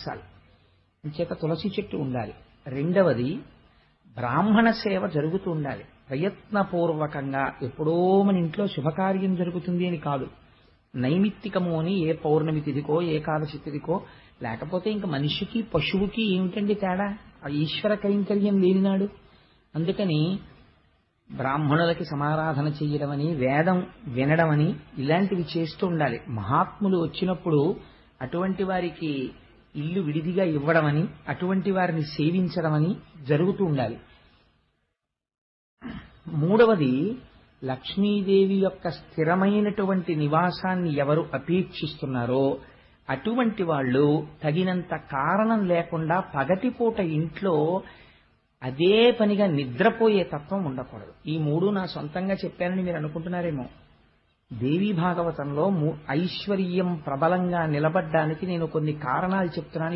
చాలు చేత తులసి చెట్టు ఉండాలి. రెండవది బ్రాహ్మణ సేవ జరుగుతూ ఉండాలి. ప్రయత్నపూర్వకంగా ఎప్పుడో మన ఇంట్లో శుభకార్యం జరుగుతుంది అని కాదు. నైమిత్తికము అని ఏ పౌర్ణమి తిథికో ఏకాదశి తిథికో లేకపోతే ఇంక మనిషికి పశువుకి ఏమిటండి తేడా? ఆ ఈశ్వర కైంకర్యం లేనినాడు. అందుకని బ్రాహ్మణులకి సమారాధన చేయడమని వేదం వినడమని ఇలాంటివి చేస్తూ ఉండాలి. మహాత్ములు వచ్చినప్పుడు అటువంటి వారికి ఇల్లు విడిదిగా ఇవ్వడమని అటువంటి వారిని సేవించడమని జరుగుతూ ఉండాలి. మూడవది లక్ష్మీదేవి యొక్క స్థిరమైనటువంటి నివాసాన్ని ఎవరు అపేక్షిస్తున్నారో అటువంటి వాళ్ళు తగినంత కారణం లేకుండా పగటిపూట ఇంట్లో అదే పనిగా నిద్రపోయే తత్వం ఉండకూడదు. ఈ మూడు నా సొంతంగా చెప్పానని మీరు అనుకుంటున్నారేమో. దేవీ భాగవతంలో ఐశ్వర్యం ప్రబలంగా నిలబడ్డానికి నేను కొన్ని కారణాలు చెప్తున్నాను.